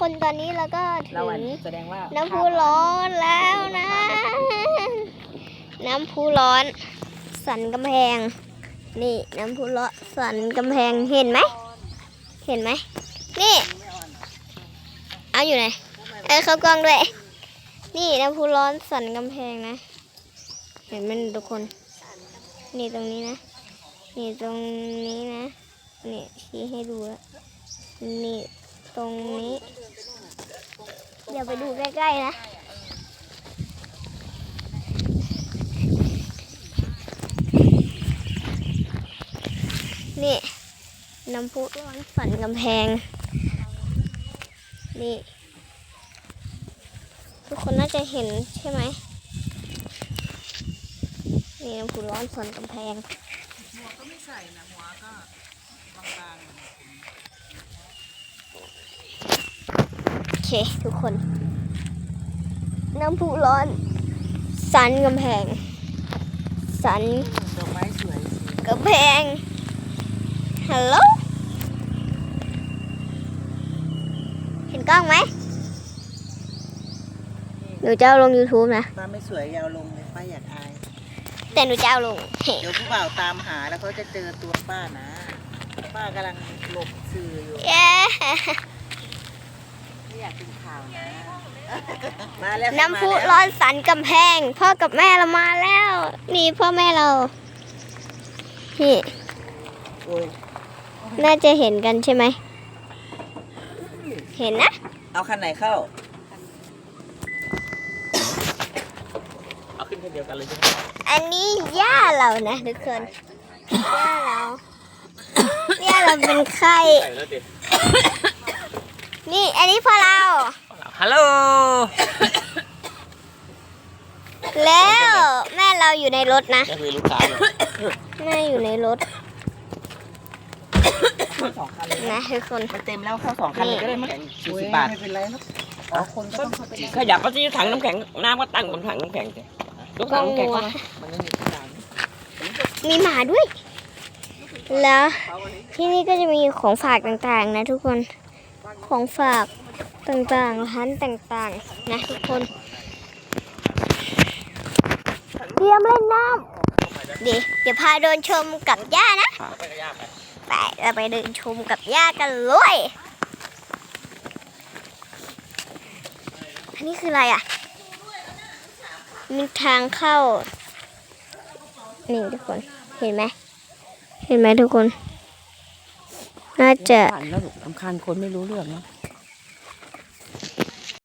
คนตอนนี้เราก็ถึเราอันงแสดงว่าน้ำพุร้อนแล้วนะ น้ำพุร้อน สันกำแพง นี่น้ำพุร้อนสันกำแพงเห็นไหมเห็นไหมนี่ เอาอยู่ไหนเออเข้ากล้องด้วย นี่น้ำพุร้อนสันกำแพงนะ เห็นไหมันทุกคน นี่ตรงนี้นะ นี่ตรงนี้นะ นี่ชี้ให้ดูแล้วนี่ ตรงนี้ เดี๋ยวไปดูใกล้ๆนะนี่น้ำพุร้อนสันกำแพง นี่ ทุกคนน่าจะเห็นใช่ไหมนี่น้ำพุร้อนสันกำแพงหัวก็ไม่ใส่นะหัวก็บาง โอ เค ทุกคน น้ำพุร้อน สันกำแพง สันๆดอกไม้สวยกำแพง ฮัลโหล เห็นกล้องไหมหนูจะเอาลง YouTube นะป้าไม่สวยอยาวลงเลยป้าอยากอาย แต่หนูจะเอาลงเฮ้เดี๋ยวผู้บ่าวตามหาแล้วเขาจะเจอตัวป้านะ ป้ากำลังหลบสื่ออยู่ เย้ ไม่อยากเป็นข่าวนะมาแล้วน้ำพุมาแล้วร้อนสันกำแพง พ่อกับแม่เรามาแล้ว นี่พ่อแม่เรานี่โอ้ยน่าจะเห็นกันใช่ไหม เห็นนะ เอาคันไหนเข้า เอาขึ้นคนเดียวกันเลยใช่ไหมอันนี้ย่าเรานะทุกคน ย่าเรา ย่าเราเป็นไข้ ใส่แล้วดิ นี่ อันนี้พ่อเรา ฮัลโหล แล้วแม่เราอยู่ในรถนะนี่คือลูกค้าเลยแม่อยู่ในรถเข้าสองคันเลยนะทุกคน มันเต็มแล้วเข้าสองคันเลยก็ได้มั้งสี่สิบบาท ไม่เป็นไรครับเอาคนก็ต้องเข้าไปขยับก็ที่ถังน้ำแข็งน้ำก็ตั้งบนถังน้ำแข็งสิยกถังน้ำแข็งเข้ามามันไม่มีที่ด่านมีหมาด้วย แล้วที่นี่ก็จะมีของฝากต่างๆนะทุกคน ของฝากต่างๆร้านต่างๆ นะทุกคน เตรียมเล่นน้ำเดี๋ยวเดี๋ยวพาเดินชมกับย่านะไปก็ยาไปไปเราไปเดินชมกับย่ากันเลยอันนี้คืออะไรอะ มีทางเข้า นี่ทุกคน เห็นไหม เห็นไหมทุกคน น่าจะ ผ่านแล้วลูกสำคัญคนไม่รู้เรื่องเนาะ